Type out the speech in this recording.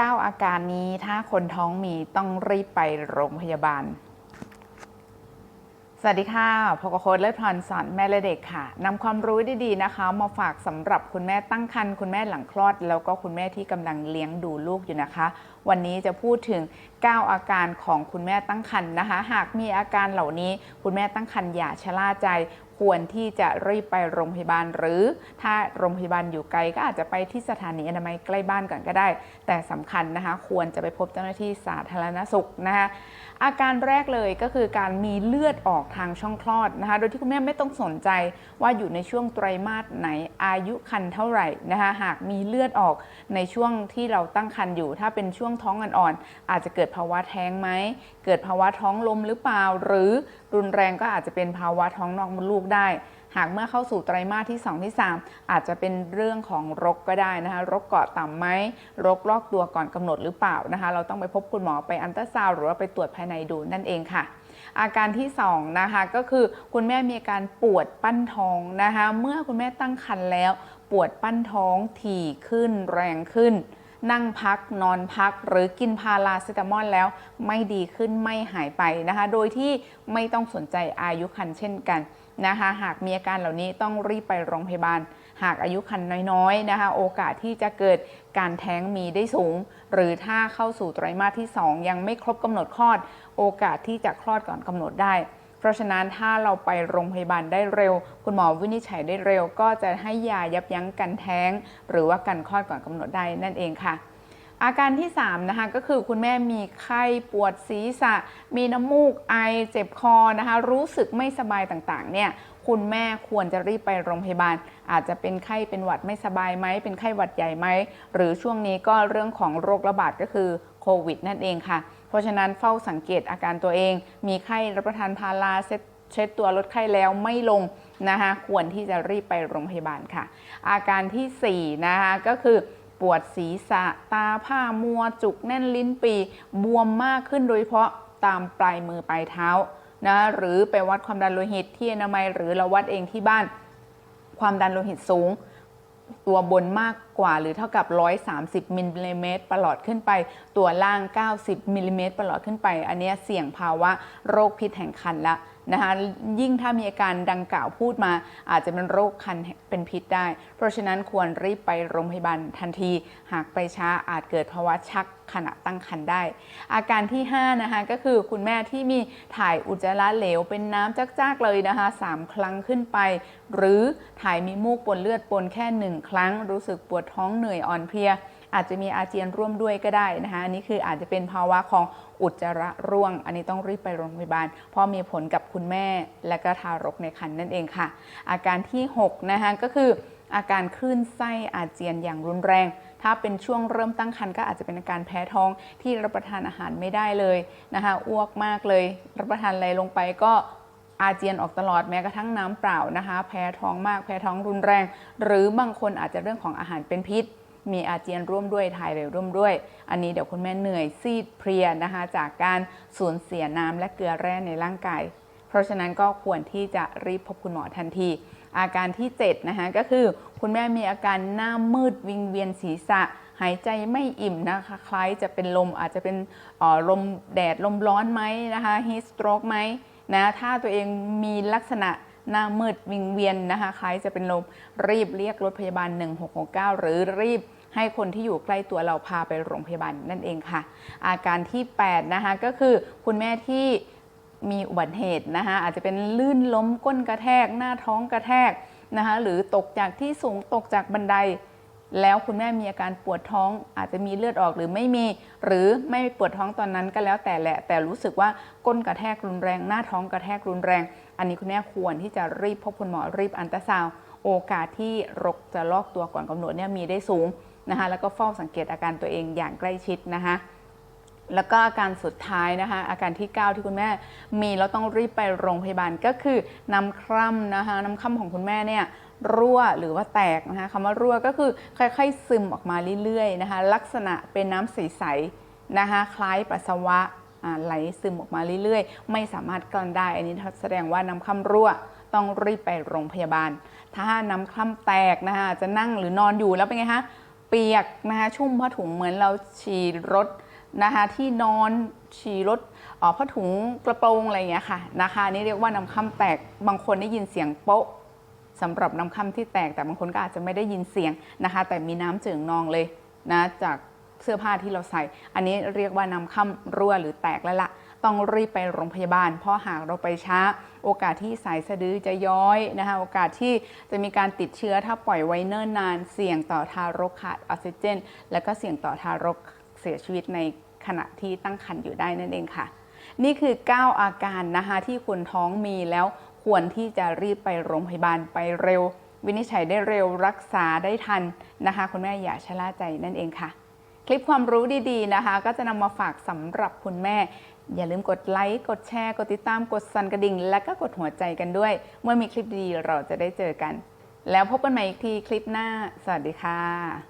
9 อาการนี้ถ้าคนท้องมีต้องรีบไปโรงพยาบาล สวัสดีค่ะพกโค้ดเลิศพรสอนแม่และเด็กค่ะนำความรู้ดีๆนะคะ มาฝากสำหรับคุณแม่ตั้งครรภ์คุณแม่หลังคลอด แล้วก็คุณแม่ที่กำลังเลี้ยงดูลูกอยู่นะคะ วันนี้จะพูดถึง 9 อาการของคุณแม่ตั้งครรภ์นะคะ หากมีอาการเหล่านี้คุณแม่ตั้งครรภ์อย่าชะล่าใจ ควรที่จะรีบไปโรงพยาบาล หรือถ้าโรงพยาบาลอยู่ไกลก็อาจจะไปที่สถานีอนามัยใกล้บ้านก่อนก็ได้ แต่สำคัญนะคะ ควรจะไปพบเจ้าหน้าที่สาธารณสุขนะคะอาการแรกเลยก็คือการมีเลือดออกทางช่องคลอดนะคะ โดยที่คุณแม่ไม่ต้องสนใจว่าอยู่ในช่วงไตรมาสไหนอายุคันเท่าไหร่นะคะหากมีเลือดออกในช่วงที่เราตั้งครรภ์อยู่ ถ้าเป็นช่วงท้องอ่อนๆอาจจะเกิดภาวะแท้งไหมเกิดภาวะท้องลมหรือเปล่า หรือรุนแรงก็อาจจะเป็นภาวะท้องนอกมดลูกได้ หากเมื่อเข้าสู่ไตรมาสที่ 2 ที่ 3 อาจจะเป็นเรื่องของรกก็ได้นะคะรกเกาะต่ำไหมรกลอกตัวก่อนกำหนดหรือเปล่านะคะ เราต้องไปพบคุณหมอไปอันตราซาวหรือว่าไปตรวจภายในดูนั่นเองค่ะอาการที่2นะคะก็คือคุณแม่มีอาการปวดปั้นท้องนะคะ เมื่อคุณแม่ตั้งครรภ์แล้ว ปวดปั้นท้องถี่ขึ้นแรงขึ้น นั่งพักนอนพัก หรือกินพาราเซตามอลแล้วไม่ดีขึ้นไม่หายไปนะคะ โดยที่ไม่ต้องสนใจอายุคันเช่นกันนะคะ หากมีอาการเหล่านี้ต้องรีบไปโรงพยาบาล หากอายุคันน้อยๆนะคะ โอกาสที่จะเกิดการแท้งมีได้สูง หรือถ้าเข้าสู่ไตรมาสที่ 2 ยังไม่ครบกำหนดคลอด โอกาสที่จะคลอดก่อนกำหนดได้ เพราะฉะนั้นถ้าเราไปโรงพยาบาลได้เร็ว คุณหมอวินิจฉัยได้เร็ว ก็จะให้ยายับยั้งการแท้ง หรือว่าการคลอดก่อนกำหนดได้นั่นเองค่ะ อาการที่3นะคะก็คือคุณแม่มีไข้ปวดศีรษะ มีน้ำมูกไอเจ็บคอนะคะ รู้สึกไม่สบายต่างๆ เนี่ยคุณแม่ควรจะรีบไปโรงพยาบาล อาจจะเป็นไข้เป็นหวัดไม่สบายไหม เป็นไข้หวัดใหญ่ไหม หรือช่วงนี้ก็เรื่องของโรคระบาดก็คือโควิดนั่นเองค่ะ เพราะฉะนั้นเฝ้าสังเกตอาการตัวเอง มีไข้รับประทานพาราเซตเช็ดตัวลดไข้แล้วไม่ลงนะคะควรที่จะรีบไปโรงพยาบาลค่ะ อาการทีสี่4นะคะก็คือปวดศีรษะตาผ้ามัว จุกแน่นลิ้นปี บวมมากขึ้นโดยเฉพาะตามปลายมือปลายเท้านะหรือไปวัดความดันโลหิตที่อนามัยหรือเราวัดเองที่บ้าน ความดันโลหิตสูง ตัวบนมากกว่าหรือเท่ากับ 130มิลลิเมตรประหลอดขึ้นไป ตัวล่าง 90มิลลิเมตรประหลอดขึ้นไป อันนี้เสี่ยงภาวะโรคพิษแห่งคันละ นะคะยิ่งถ้ามีอาการดังกล่าวพูดมา อาจจะเป็นโรคคันเป็นพิษได้ เพราะฉะนั้นควรรีบไปโรงพยาบาลทันที หากไปช้าอาจเกิดภาวะชักขณะตั้งครรภ์ได้ อาการที่ 5 นะคะ ก็คือคุณแม่ที่มีถ่ายอุจจาระเหลวเป็นน้ำจักๆเลยนะคะ 3 ครั้งขึ้นไป หรือถ่ายมีมูกปนเลือดปนแค่ 1 ครั้ง รู้สึกปวดท้องเหนื่อยอ่อนเพลีย อาจจะมีอาเจียนร่วมด้วยก็ได้นะคะอันนี้คืออาจจะเป็นภาวะของอุจจาระร่วง อันนี้ต้องรีบไปโรงพยาบาล เพราะมีผลกับคุณแม่และก็ทารกในครรภ์นั่นเองค่ะ อาการที่6นะคะก็คืออาการคลื่นไส้อาเจียนอย่างรุนแรง ถ้าเป็นช่วงเริ่มตั้งครรภ์ก็อาจจะเป็นอาการแพ้ท้องที่รับประทานอาหารไม่ได้เลยนะคะอ้วกมากเลย รับประทานอะไรลงไปก็อาเจียนออกตลอดแม้กระทั่งน้ำเปล่านะคะ แพ้ท้องมากแพ้ท้องรุนแรง หรือบางคนอาจจะเรื่องของอาหารเป็นพิษ มีอาเจียนร่วมด้วยถ่ายเร็วร่วมด้วย อันนี้เดี๋ยวคุณแม่เหนื่อยซีดเพลียนะคะ จากการสูญเสียน้ำและเกลือแร่ในร่างกาย เพราะฉะนั้นก็ควรที่จะรีบพบคุณหมอทันที อาการที่7นะคะก็คือ คุณแม่มีอาการหน้ามืดวิงเวียนศีรษะ หายใจไม่อิ่มนะคะคล้ายจะเป็นลมอาจจะเป็นออลมแดดลมร้อนไหมนะคะ heat stroke ไหมนะถ้าตัวเองมีลักษณะ หน้ามืดวิงเวียนนะคะคล้ายจะเป็นลมรีบเรียกรถพยาบาล 1669 หรือรีบให้คนที่อยู่ใกล้ตัวเราพาไปโรงพยาบาลนั่นเองค่ะ อาการที่ 8 นะคะก็คือคุณแม่ที่มีอุบัติเหตุนะคะอาจจะเป็นลื่นล้มก้นกระแทก หน้าท้องกระแทกนะคะหรือตกจากที่สูงตกจากบันได แล้วคุณแม่มีอาการปวดท้องอาจจะมีเลือดออกหรือไม่มี หรือไม่ปวดท้องตอนนั้นก็แล้วแต่แหละ แต่รู้สึกว่าก้นกระแทกรุนแรง หน้าท้องกระแทกรุนแรง อันนี้คุณแม่ควรที่จะรีบพบคุณหมอรีบอันตราซาวโอกาสที่รกจะลอกตัวก่อนกำหนดเนี่ยมีได้สูงนะคะแล้วก็เฝ้าสังเกตอาการตัวเองอย่างใกล้ชิดนะคะแล้วก็อาการสุดท้ายนะคะ อาการที่ 9 ที่คุณแม่มีแล้วต้องรีบไปโรงพยาบาลก็คือน้ำคร่ำนะคะน้ำคร่ำของคุณแม่เนี่ย รั่วหรือว่าแตกนะคะคำว่ารั่วก็คือค่อยๆซึมออกมาเรื่อยๆนะคะลักษณะเป็นน้ำใสๆนะคะคล้ายปัสสาวะไหลซึมออกมาเรื่อยๆ ไม่สามารถกลั้นได้ อันนี้แสดงว่าน้ำคร่ำรั่วต้องรีบไปโรงพยาบาล ถ้าน้ำคร่ำแตกนะคะจะนั่งหรือนอนอยู่แล้วเป็นไงคะเปียกนะคะชุ่มผ้าถุงเหมือนเราฉี่รถนะคะที่นอนฉี่รถอ่อผ้าถุงกระโปรงอะไรอย่างเงี้ยค่ะนะคะนนี่เรียกว่าน้ำค่ำแตกบางคนได้ยินเสียงโป๊ะ สำหรับน้ำค่ำที่แตกแต่บางคนก็อาจจะไม่ได้ยินเสียงนะคะ แต่มีน้ำเจิ่งนองเลยนะจากเสื้อผ้าที่เราใส่ อันนี้เรียกว่าน้ำค่ำรั่วหรือแตกแล้วละต้องรีบไปโรงพยาบาล เพราะหากเราไปช้า โอกาสที่สายสะดือจะย้อยนะคะ โอกาสที่จะมีการติดเชื้อถ้าปล่อยไว้เนิ่นนาน เสี่ยงต่อทารกขาดออกซิเจน และก็เสี่ยงต่อทารกเสียชีวิตในขณะที่ตั้งครรภ์อยู่ได้นั่นเองค่ะ นี่คือ 9 อาการนะคะที่คุณท้องมีแล้ว ควรที่จะรีบไปโรงพยาบาลไปเร็ว วินิจฉัยได้เร็วรักษาได้ทันนะคะ คุณแม่อย่าชะล่าใจนั่นเองค่ะ คลิปความรู้ดีๆนะคะ ก็จะนำมาฝากสำหรับคุณแม่ อย่าลืมกดไลค์กดแชร์ กดติดตามกดสั่นกระดิ่ง และก็กดหัวใจกันด้วย เมื่อมีคลิปดีๆเราจะได้เจอกัน แล้วพบกันใหม่อีกทีคลิปหน้า สวัสดีค่ะ